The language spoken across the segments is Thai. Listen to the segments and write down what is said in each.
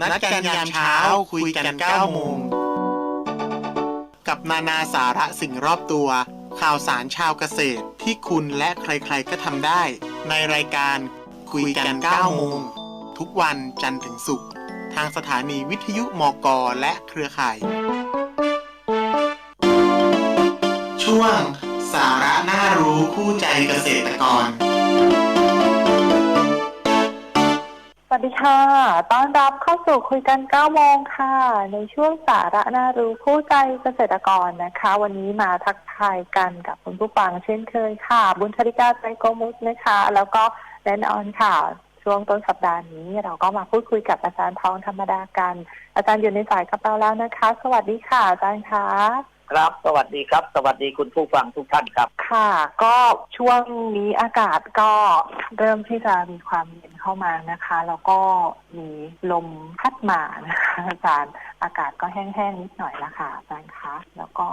นัดกันยามเช้าคุยกัน9โมง กับนานาสาระสิ่งรอบตัว ข่าวสารชาวเกษตรที่คุณและใครๆก็ทำได้ ในรายการคุยกัน9โมง ทุกวันจันทร์ถึงศุกร์ทางสถานีวิทยุมกและเครือข่าย ช่วงสาระน่ารู้คู่ใจเกษตรกร ดีค่ะ ต้อนรับเข้าสู่คุยกัน9โมงค่ะ ในช่วงสาระน่ารู้คู่ใจเกษตรกรนะคะ วันนี้มาทักทายกันกับคุณผู้ฟังเช่นเคยค่ะ บุญชริกาใจโกมุสนะคะ แล้วก็แน่นอนค่ะ ช่วงต้นสัปดาห์นี้เราก็มาพูดคุยกับอาจารย์ทองธรรมดากัน อาจารย์อยู่ในสายกับเราแล้วนะคะ สวัสดีค่ะอาจารย์คะ ครับ สวัสดีครับ สวัสดีคุณผู้ฟังทุกท่านครับ ค่ะ ก็ช่วงนี้อากาศก็เริ่มที่จะมีความเย็นเข้ามานะคะ แล้วก็มีลมพัดมานะคะอาจารย์ อากาศก็แห้งๆนิดหน่อยละค่ะอาจารย์คะ แล้วก็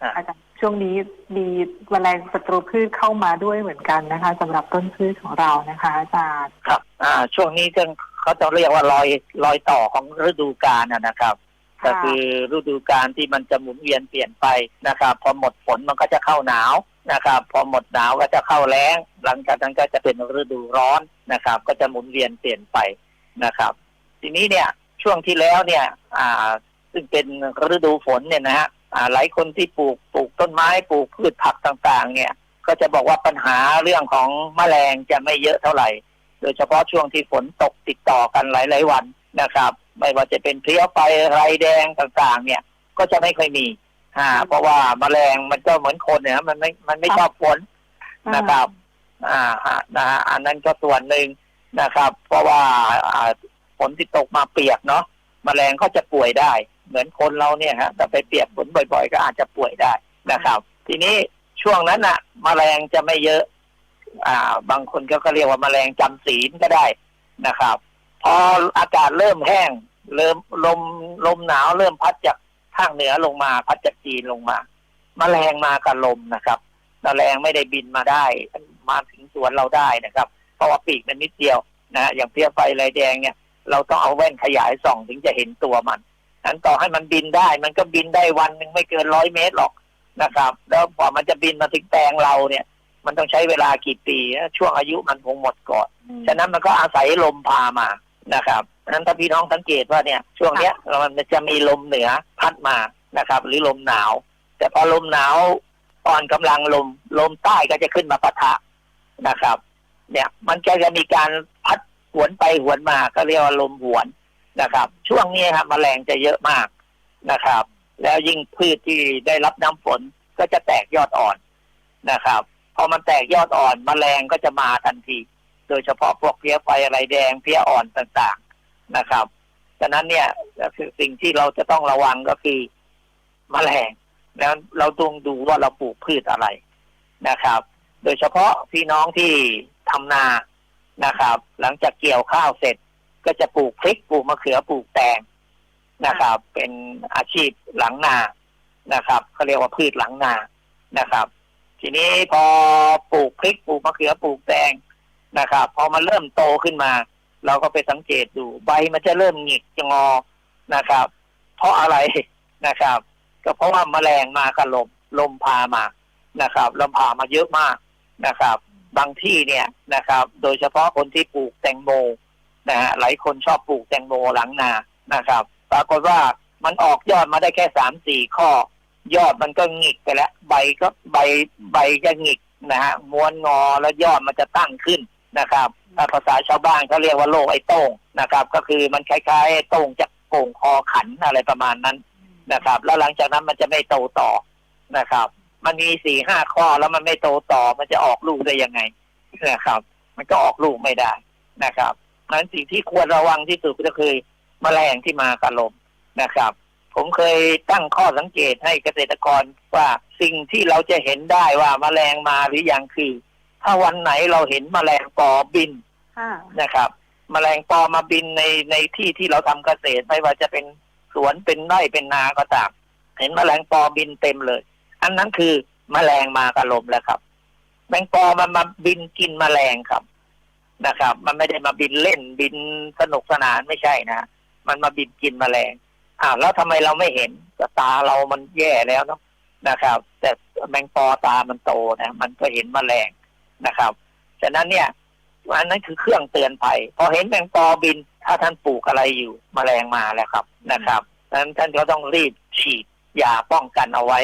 ครับอาจารย์ช่วงนี้มีแมลงศัตรูพืชเข้ามาด้วยเหมือนกันนะคะสำหรับต้นพืชของเรานะคะอาจารย์ ครับ อ่า ช่วงนี้ก็เขาจะเรียกว่ารอยรอยต่อของฤดูกาลนะนะครับ ก็คือฤดูกาลที่มันจะหมุนเวียนเปลี่ยนไปนะครับ พอหมดฝนมันก็จะเข้าหนาวนะครับ พอหมดหนาวก็จะเข้าแล้ง หลังจากนั้นก็จะเป็นฤดูร้อนนะครับ ก็จะหมุนเวียนเปลี่ยนไปนะครับ ทีนี้เนี่ยช่วงที่แล้วเนี่ย อ่า ซึ่งเป็นฤดูฝนเนี่ยนะฮะอ่าหลายคนที่ปลูกปลูกต้นไม้ปลูกพืชผักต่าง ๆ เนี่ย ก็จะบอกว่าปัญหาเรื่องของแมลงจะไม่เยอะเท่าไหร่ โดยเฉพาะช่วงที่ฝนตกติดต่อกันหลาย ๆ วันนะครับ ไม่ว่าจะเป็นเพลี้ยไฟไรแดงต่างๆ เนี่ย ก็จะไม่ค่อยมีอ่า เพราะว่าแมลงมันก็เหมือนคนเนี่ยมันไม่มันไม่ชอบฝนนะครับ อ่าฮะนะฮะอันนั้นก็ส่วนหนึ่งนะครับ เพราะว่าอ่าฝนที่ตกมาเปียกเนาะแมลงก็จะป่วยได้ เหมือนคนเราเนี่ยฮะแต่ไปเปียกฝนบ่อย ๆ ก็อาจจะป่วยได้นะครับ ทีนี้ช่วงนั้นน่ะแมลงจะไม่เยอะ อ่า บางคนก็ก็เรียกว่าแมลงจำศีลก็ได้นะครับ พออากาศเริ่มแห้ง เริ่มลมลมหนาวเริ่มพัดจากทางเหนือลงมา พัดจากจีนลงมาแมลงมากับลมนะครับแมลงไม่ได้บินมาได้ มาถึงสวนเราได้นะครับ เพราะว่าปีกมันนิดเดียวนะฮะอย่างเพี้ยไฟลายแดงเนี่ย เราต้องเอาแว่นขยายส่องถึงจะเห็นตัวมันนั้นต่อให้มันบินได้ มันก็บินได้วันหนึ่งไม่เกินร้อยเมตรหรอกนะครับ แล้วพอมันจะบินมาถึงแปลงเราเนี่ย มันต้องใช้เวลากี่ปีนะช่วงอายุมันคงหมดก่อน ฉะนั้นมันก็อาศัยลมพามา นะครับฉะนั้นถ้าพี่น้องสังเกตว่าเนี่ยช่วงเนี้ยมันจะมีลมเหนือพัดมานะครับ หรือลมหนาว แต่พอลมหนาวอ่อนกำลังลมลมใต้ก็จะขึ้นมาปะทะนะครับ เนี่ยมันก็จะมีการพัดหวนไปหวนมาก็เรียกว่าลมหวนนะครับ ช่วงนี้ครับแมลงจะเยอะมากนะครับ แล้วยิ่งพืชที่ได้รับน้ำฝนก็จะแตกยอดอ่อนนะครับพอมันแตกยอดอ่อนแมลงก็จะมาทันที โดยเฉพาะพวกเพี้ยไฟอะไรแดงเพี้ยอ่อนต่างๆนะครับฉะนั้นเนี่ยก็คือสิ่งที่เราจะต้องระวังก็คือแมลงแล้วเราต้องดูว่าเราปลูกพืชอะไรนะครับ โดยเฉพาะพี่น้องที่ทำนานะครับ หลังจากเกี่ยวข้าวเสร็จก็จะปลูกพริกปลูกมะเขือปลูกแตงนะครับ เป็นอาชีพหลังนานะครับเขาเรียกว่าพืชหลังนานะครับ ทีนี้พอปลูกพริกปลูกมะเขือปลูกแตง นะครับพอมันเริ่มโตขึ้นมา เราก็ไปสังเกตดูใบมันจะเริ่มหงิกจะงอนะครับ เพราะอะไรนะครับ ก็เพราะว่าแมลงมากับลมลมพามานะครับลมพามาเยอะมากนะครับ บางที่เนี่ยนะครับ โดยเฉพาะคนที่ปลูกแตงโมนะฮะหลายคนชอบปลูกแตงโมหลังนานะครับ ปรากฏว่ามันออกยอดมาได้แค่สามสี่ข้อ ยอดมันก็หงิกไปแล้ว ใบก็ใบใบจะหงิกนะฮะม้วนงอแล้วยอดมันจะตั้งขึ้น นะครับถ้าภาษาชาวบ้านเขาเรียกว่าโรคไอ้โต้งนะครับ ก็คือมันคล้ายๆโต้งจากโก่งคอขันอะไรประมาณนั้นนะครับ แล้วหลังจากนั้นมันจะไม่โตต่อนะครับ มันมีสี่ห้าข้อแล้วมันไม่โตต่อมันจะออกลูกได้ยังไงนะครับ มันก็ออกลูกไม่ได้นะครับนั้นสิ่งที่ควรระวังที่สุดก็คือแมลงที่มากับลมนะครับ ผมเคยตั้งข้อสังเกตให้เกษตรกรว่าสิ่งที่เราจะเห็นได้ว่าแมลงมาหรือยังคือ ถ้าวันไหนเราเห็นแมลงปอบินค่ะนะครับแมลงปอมาบินในในที่ที่เราทำเกษตรไม่ว่าจะเป็นสวนเป็นไร่เป็นนาก็ตาม เห็นแมลงปอบินเต็มเลย อันนั้นคือแมลงมากับลมแล้วครับแมงปอมันมาบินกินแมลงครับนะครับ มันไม่ได้มาบินเล่นบินสนุกสนานไม่ใช่นะแมันมาบินกินแมลงอ่าแล้วทำไมเราไม่เห็นก็ตาเรามันแย่แล้วเนาะนะครับ แต่แมงปอตามันโตนะ มันก็เห็นแมลง นะครับฉะนั้นเนี่ยอันนั้นคือเครื่องเตือนภัยพอเห็นแมงปอบิน ถ้าท่านปลูกอะไรอยู่แมลงมาแล้วครับนะครับฉะนั้นท่านก็ต้องรีบฉีดยาป้องกันเอาไว้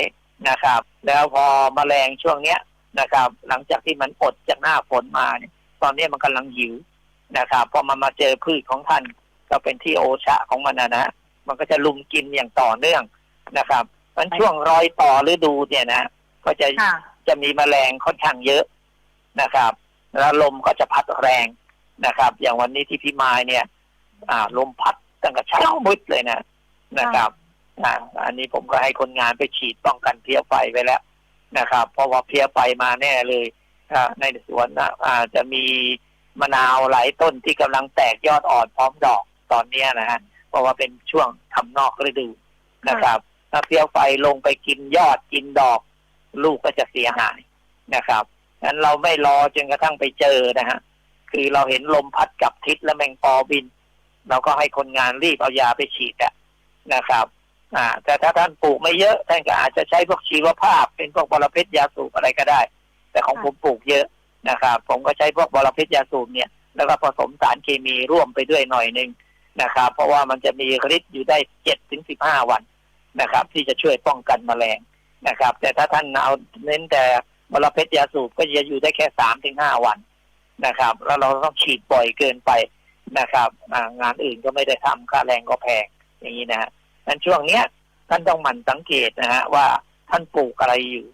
นะครับ แล้วพอแมลงช่วงเนี้ยนะครับ หลังจากที่มันอดจากหน้าฝนมาเนี่ย ตอนนี้มันกำลังหิวนะครับพอมันมาเจอพืชของท่าน ก็เป็นที่โอชะของมันนะนะมันก็จะลุมกินอย่างต่อเนื่องนะครับมันช่วงรอยต่อฤดูเนี่ยนะ ก็จะค่ะจะมีแมลงค่อนข้างเยอะ นะครับ แล้วลมก็จะพัดแรงนะครับ อย่างวันนี้ที่พี่มายเนี่ย อ่า ลมพัดตั้งแต่เช้ามืดเลยนะนะครับอ่าอันนี้ผมก็ให้คนงานไปฉีดป้องกันเพลี้ยไฟไว้แล้วนะครับ เพราะว่าเพลี้ยไฟมาแน่เลยในสวนนะอาจะมีมะนาวหลายต้นที่กำลังแตกยอดอ่อนพร้อมดอกตอนเนี้นะฮะเพราะว่าเป็นช่วงทำนอกฤดูนะครับ ถ้าเพลี้ยไฟลงไปกินยอดกินดอก ลูกก็จะเสียหายนะครับ งั้นเราไม่รอจนกระทั่งไปเจอนะฮะ คือเราเห็นลมพัดกับทิศและแมงปอบิน เราก็ให้คนงานรีบเอายาไปฉีดอะนะครับ อ่า แต่ถ้าท่านปลูกไม่เยอะท่านก็อาจจะใช้พวกชีวภาพ เป็นพวกบรเพชยาสูบอะไรก็ได้ แต่ของผมปลูกเยอะนะครับ ผมก็ใช้พวกบรเพชยาสูบเนี่ย แล้วก็ผสมสารเคมีร่วมไปด้วยหน่อยหนึ่งนะครับ เพราะว่ามันจะมีฤทธิ์อยู่ได้เจ็ดถึงสิบห้าวันนะครับ ที่จะช่วยป้องกันแมลงนะครับ แต่ถ้าท่านเอาเน้นแต่ บรเพชรยาสูบก็จะอยู่ได้แค่สามถึงห้าวันนะครับ แล้วเราต้องฉีดบ่อยเกินไปนะครับงานอื่นก็ไม่ได้ทำค่าแรงก็แพงอย่างนี้นะฮะนั้นช่วงเนี้ยท่านต้องหมั่นสังเกตนะฮะว่าท่านปลูกอะไรอยู่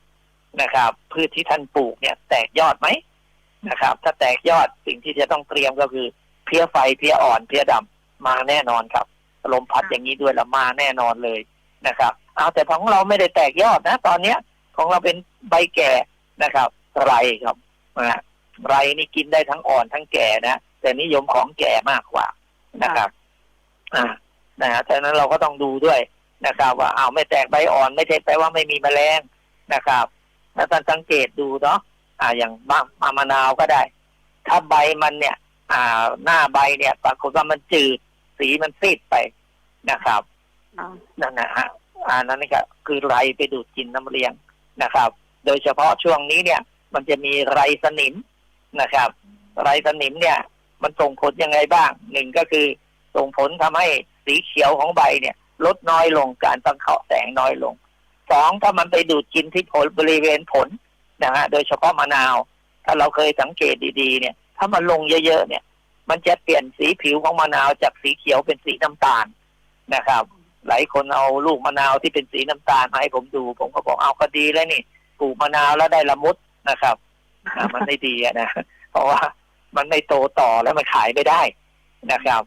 นะครับ พืชที่ท่านปลูกเนี่ย แตกยอดไหมนะครับ ถ้าแตกยอดสิ่งที่จะต้องเตรียมก็คือ เพี้ยไฟเพี้ยอ่อนเพี้ยดำมาแน่นอนครับลมพัดอย่างนี้ด้วยละมาแน่นอนเลยนะครับ เอาแต่ของเราไม่ได้แตกยอดนะ ตอนเนี้ยของเราเป็นใบแก่ นะครับไรครับนะฮะไรนี่กินได้ทั้งอ่อนทั้งแก่นะแต่นิยมของแก่มากกว่านะครับ อ่านะฮะฉะนั้นเราก็ต้องดูด้วยนะครับ ว่าอ้าวไม่แตกใบอ่อนไม่ใช่แปลว่าไม่มีแมลงนะครับถ้าท่านสังเกตดูเนาะอ่า อย่างมามามะนาวก็ได้ ถ้าใบมันเนี่ย อ่า หน้าใบเนี่ยปรากฏว่ามันจืดสีมันซีดไปนะครับอ่านั่นนะฮะอ่านั่นก็คือไรไปดูดกินน้ำเลี้ยงนะครับ โดยเฉพาะช่วงนี้เนี่ย มันจะมีไรสนิมนะครับ ไรสนิมเนี่ย มันส่งผลยังไงบ้างหนึ่งก็คือส่งผลทำให้สีเขียวของใบเนี่ย ลดน้อยลงการตั้งเขาแสงน้อยลงสองถ้ามันไปดูดกินที่ผลบริเวณผลนะฮะโดยเฉพาะมะนาว ถ้าเราเคยสังเกตดีๆ เนี่ย ถ้ามันลงเยอะๆเนี่ย มันจะเปลี่ยนสีผิวของมะนาวจากสีเขียวเป็นสีน้ำตาลนะครับ หลายคนเอาลูกมะนาวที่เป็นสีน้ำตาลมาให้ผมดู ผมก็บอกเอาก็ดีแล้วนี่ ปลูกมะนาวแล้วได้ละมุดนะครับมันไม่ดีนะเพราะว่ามันไม่โตต่อแล้วมันขายไม่ได้นะครับ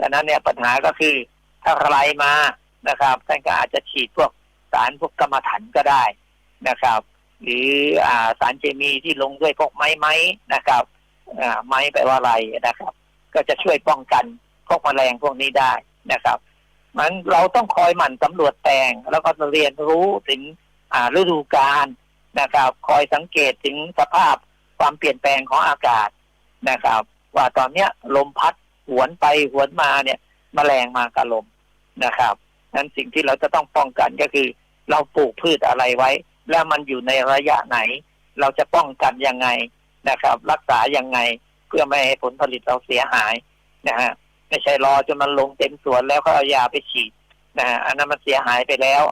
ดังนั้นเนี่ยปัญหาก็คือถ้าใครมานะครับท่านก็อาจจะฉีดพวกสารพวกกรรมฐานก็ได้นะครับ หรืออ่าสารเคมีที่ลงด้วยพวกไม้ไม้นะครับอ่าไม้แปลว่าอะไรนะครับ ก็จะช่วยป้องกันพวกแมลงพวกนี้ได้นะครับ มันเราต้องคอยหมั่นสำรวจแปลงแล้วก็เรียนรู้ถึงอ่าฤดูกาล นะครับ คอยสังเกตถึงสภาพความเปลี่ยนแปลงของอากาศนะครับ ว่าตอนเนี้ยลมพัดหวนไปหวนมาเนี่ยแมลงมากับลมนะครับนั้นสิ่งที่เราจะต้องป้องกันก็คือ เราปลูกพืชอะไรไว้ แล้วมันอยู่ในระยะไหน เราจะป้องกันยังไงนะครับ รักษายังไงเพื่อไม่ให้ผลผลิตเราเสียหายนะฮะไม่ใช่รอจนมันลงเต็มสวนแล้วก็เอายาไปฉีดนะฮะอันนั้นมันเสียหายไปแล้ว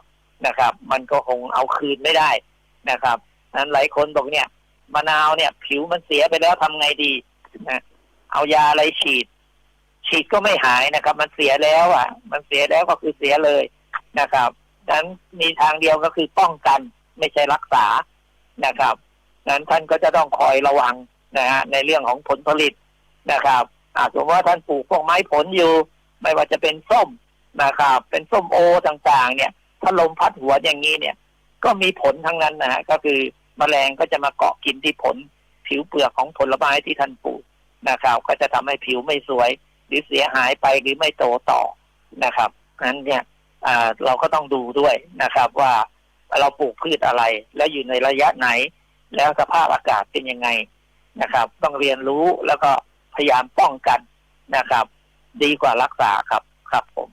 นะครับ มันก็คงเอาคืนไม่ได้ นะครับนั้นหลายคนบอกเนี่ยมะนาวเนี่ย ผิวมันเสียไปแล้วทำไงดีนะเอายาอะไรฉีด ฉีดก็ไม่หายนะครับ มันเสียแล้วอะ มันเสียแล้วก็คือเสียเลยนะครับดังนั้นมีทางเดียวก็คือป้องกันไม่ใช่รักษานะครับดังนั้นท่านก็จะต้องคอยระวังนะฮะในเรื่องของผลผลิตนะครับอาสมมติว่าท่านปลูกพวกไม้ผลอยู่ ไม่ว่าจะเป็นส้มนะครับ เป็นส้มโอต่างๆ เนี่ยถ้าลมพัดหัวอย่างนี้เนี่ย ก็มีผลทั้งนั้นนะฮะก็คือแมลงก็จะมาเกาะกินที่ผล ผิวเปลือกของผลไม้ที่ท่านปลูกนะครับ ก็จะทำให้ผิวไม่สวย หรือเสียหายไปหรือไม่โตต่อนะครับนั้นเนี่ยเราก็ต้องดูด้วยนะครับว่าเราปลูกพืชอะไร แล้วอยู่ในระยะไหน แล้วสภาพอากาศเป็นยังไงนะครับ ต้องเรียนรู้แล้วก็พยายามป้องกันนะครับ ดีกว่ารักษาครับครับผม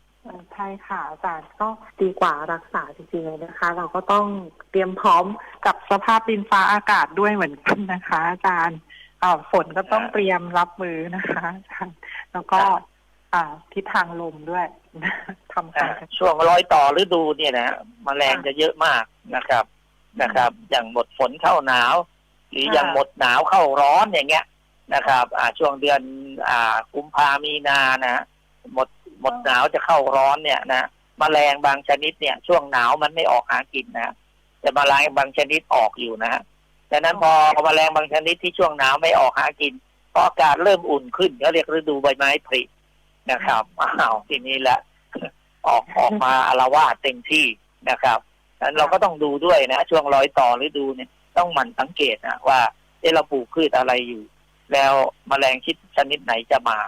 ใช่ค่ะอาจารย์ก็ดีกว่ารักษาจริงๆเลยนะคะ เราก็ต้องเตรียมพร้อมกับสภาพดินฟ้าอากาศด้วยเหมือนกันนะคะ อาจารย์ฝนก็ต้องเตรียมรับมือนะคะอาจารย์แล้วก็ทิศทางลมด้วยทำการช่วงรอยต่อฤดูเนี่ยนะแมลงจะเยอะมากนะครับนะครับ อย่างหมดฝนเข้าหนาว หรืออย่างหมดหนาวเข้าร้อนอย่างเงี้ยนะครับ อ่าช่วงเดือน อ่ากุมภามีนานะหมด หมดหนาวจะเข้าร้อนเนี่ยนะแมลงบางชนิดเนี่ย ช่วงหนาวมันไม่ออกหากินนะแต่แมลงบางชนิดออกอยู่นะฮะดังนั้นพอแมลงบางชนิดที่ช่วงหนาวไม่ออกหากินพออากาศเริ่มอุ่นขึ้นก็เรียกฤดูใบไม้ผลินะครับอ้าวทีนี้แหละออกออกมาอารวาสเต็มที่นะครับดังนั้นเราก็ต้องดูด้วยนะ ช่วงรอยต่อฤดูเนี่ยต้องหมั่นสังเกตนะว่าเอะเราปลูกพืชอะไรอยู่ แล้วแมลงชิดชนิดไหนจะมา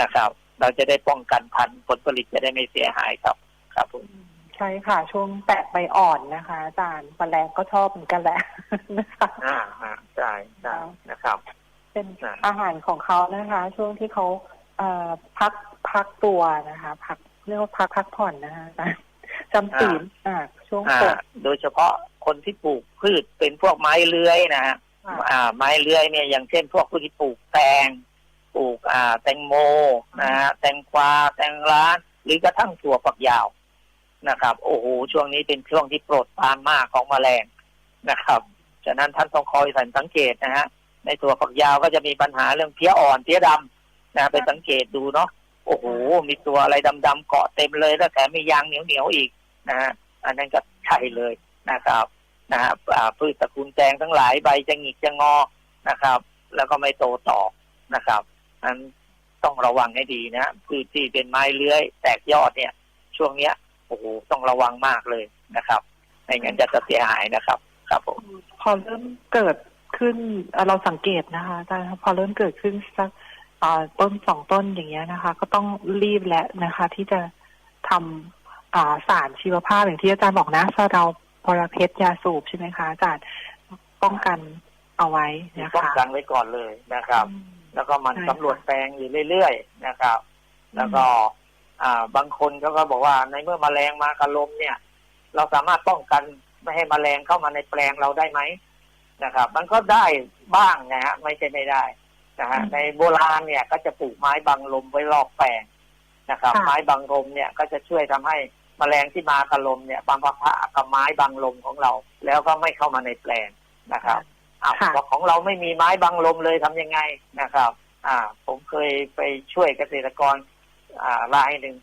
นะครับ เราจะได้ป้องกันพันธุ์ผลผลิตจะได้ไม่เสียหายครับครับผมใช่ค่ะ ช่วงแตะใบอ่อนนะคะ อาจารย์แมลงก็ชอบเหมือนกันแหละนะคะอ่าอ่าใช่ใช่นะครับ เป็นอ่าอาหารของเขานะคะ ช่วงที่เขาเอ่อพักพักตัวนะคะ พักเรียกว่าพักพักผ่อนนะคะอาจารย์จำศีลอ่าช่วงอ่าฝนโดยเฉพาะคนที่ปลูกพืชเป็นพวกไม้เลื้อยนะฮะค่ะอ่าไม้เลื้อยเนี่ยอย่างเช่น พวกผู้ที่ปลูกแตง ปลูกอ่าแตงโมนะฮะแตงกวาแตงร้าน หรือกระทั่งถั่วฝักยาวนะครับ โอ้โหช่วงนี้เป็นช่วงที่โปรดปรานมากของแมลงนะครับฉะนั้นท่านต้องคอยสังเกตนะฮะในถั่วฝักยาวก็จะมีปัญหาเรื่องเพี้ยอ่อนเพี้ยดำนะไปสังเกตดูเนาะโอ้โห มีตัวอะไรดำๆเกาะเต็มเลยแล้วแถมมียางเหนียวๆอีกนะฮะอันนั้นก็ใช่เลยนะครับนะฮะพืชตระกูลแตงทั้งหลายใบจะหงิกจะงอนะครับ แล้วก็ไม่โตต่อนะครับ นั้นต้องระวังให้ดีนะฮะพืชที่เป็นไม้เลื้อย แตกยอดเนี่ย ช่วงเนี้ยโอ้โหต้องระวังมากเลยนะครับไม่งั้นจะเสียหายนะครับ ครับผมพอเริ่มเกิดขึ้นเอ่อเราสังเกตนะคะอาจารย์ครับพอเริ่มเกิดขึ้นสักอ่าต้นสองต้นอย่างเงี้ยนะคะ ก็ต้องรีบแล้วนะคะ ที่จะทำอ่าสารชีวภาพอย่างที่อาจารย์บอกนะสะเราพรเพชรยาสูบใช่ไหมคะอาจารย์ป้องกันเอาไว้นะป้องคะกันไว้ก่อนเลยนะครับอืม แล้วก็มันใช่สำรวจแปลงอยู่เรื่อยๆนะครับ แล้วก็อ่าบางคนเขาก็บอกว่าในเมื่อแมลงมากระลมเนี่ย เราสามารถป้องกันไม่ให้แมลงเข้ามาในแปลงเราได้ไหมนะครับ มันก็ได้บ้างนะฮะไม่ใช่ไม่ได้นะฮะอืมในโบราณเนี่ยก็จะปลูกไม้บังลมไว้รอบแปลงนะครับค่ะไม้บังลมเนี่ยก็จะช่วยทำให้แมลงที่มากระลมเนี่ยบางปะทะกับไม้บังลมของเรา แล้วก็ไม่เข้ามาในแปลงนะครับ อ้าวค่ะบอกของเราไม่มีไม้บังลมเลยทำยังไงนะครับ อ่า ผมเคยไปช่วยเกษตรกร อ่ารายหนึ่ง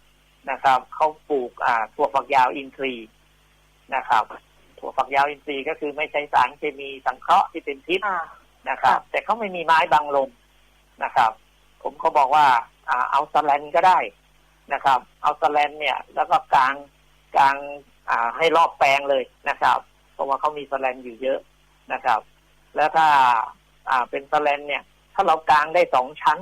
นะครับเขาปลูกอ่าถั่วฝักยาวอินทรีย์นะครับถั่วฝักยาวอินทรีย์ก็คือไม่ใช้สารเคมีสังเคราะห์ที่เป็นพิษค่ะนะครับค่ะแต่เขาไม่มีไม้บังลมนะครับ ผมก็บอกว่าอ่าเอาสแลนก็ได้นะครับ เอาสแลนเนี่ย แล้วก็กางกางอ่าให้รอบแปลงเลยนะครับ เพราะว่าเขามีสแลนอยู่เยอะนะครับ แล้วถ้าอ่าเป็นสแลนเนี่ยถ้าเรากางได้สองชั้น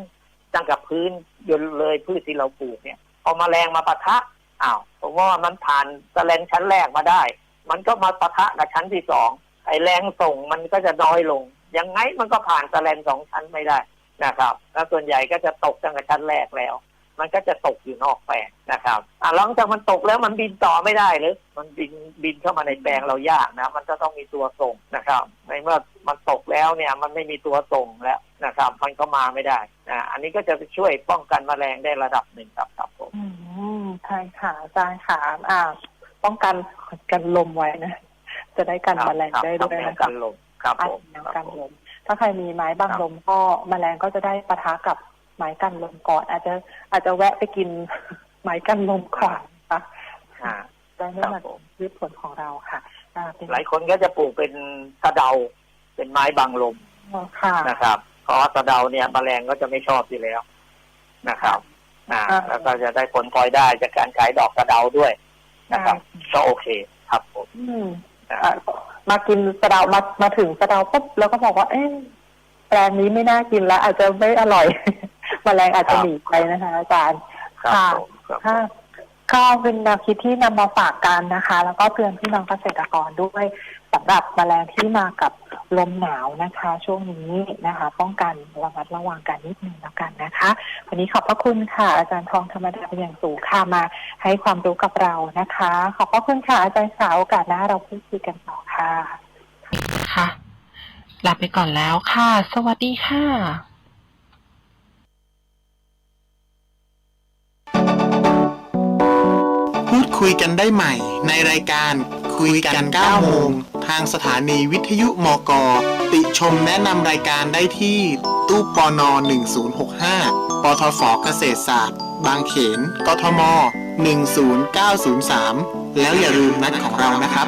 ตั้งกับพื้นยนเลยพืชที่เราปลูกเนี่ยพอามาแมลงมาปะทะอ้าวผมว่ามันผ่านสแลนชั้นแรกมาได้ มันก็มาปะทะกับชั้นที่สองไอแรงส่งมันก็จะน้อยลง ยังไงมันก็ผ่านสแลนสองชั้นไม่ได้นะครับแล้วส่วนใหญ่ก็จะตกตั้งแต่ชั้นแรกแล้ว มันก็จะตกอยู่นอกแปลงนะครับอะหลังจากมันตกแล้วมันบินต่อไม่ได้หรือมันบินบินเข้ามาในแปลงเรายากนะ มันจะต้องมีตัวส่งนะครับในเมื่อมันตกแล้วเนี่ยมันไม่มีตัวส่งแล้วนะครับมันก็มาไม่ได้นะอันนี้ก็จะช่วยป้องกันแมลงได้ระดับหนึ่งครับครับผมอืมใช่ค่ะอาจารย์ค่ะอ่าป้องกันกันลมไว้นะ จะได้กันแมลงครับได้ด้วยทำแนวนะกัคะนลมครับอัดผมแนวคกัรับนผมลมถ้าใครมีไม้บังครับลมก็แมลงก็จะได้ปะทะกับ ไม้กันลมก่อน อาจจะอาจจะแวะไปกินไม้กันลมก่อนนะคะอ่าได้ไม่ครัมาบผมพืชผลของเราค่ะอ่าเป็นหลายคนก็จะปลูกเป็นสะเดา เป็นไม้บังลมค่ะนะครับ เพราะว่าสะเดาเนี่ยแมลงก็จะไม่ชอบอยู่แล้วนะครับอ่าอ่าแล้วก็จะได้ผลพลอยได้จากการขายดอกสะเดาด้วยนะครับก็โอเคครับผมอืมนะอะมากินสะเดามามาถึงสะเดาปุ๊บแล้วก็บอกว่า เอ๊ะแปลงนี้ไม่น่ากินแล้ว อาจจะไม่อร่อย แมลงอาจจะหนีไปนะคะ อาจารย์ครับค่ะผมครับถ้าก็เป็นแนวคิดที่นำมาฝากกันนะคะ แล้วก็เตือนพี่น้องเกษตรกรด้วยสำหรับแมลงที่มากับลมหนาวนะคะ ช่วงนี้นะคะ ป้องกันระมัดระวังกันนิดนึงแล้วกันนะคะวันนี้ขอบพระคุณค่ะ อาจารย์ทองธรรมดาเป็นอย่างสูงค่ะมาให้ความรู้กับเรานะคะ ขอบพระคุณค่ะอาจารย์สาวโอกาสหน้าเราพูดคุยกันต่อค่ะ ค่ะลาไปก่อนแล้วค่ะ สวัสดีค่ะ คุยกันได้ใหม่ ในรายการคุยกัน9โมงทางสถานีวิทยุมก ติชมแนะนำรายการได้ที่ ตู้ปน 1065 ปทฟเกษตรศาสตร์ บางเขน กทม 10903 แล้วอย่าลืมนัดของเรานะครับ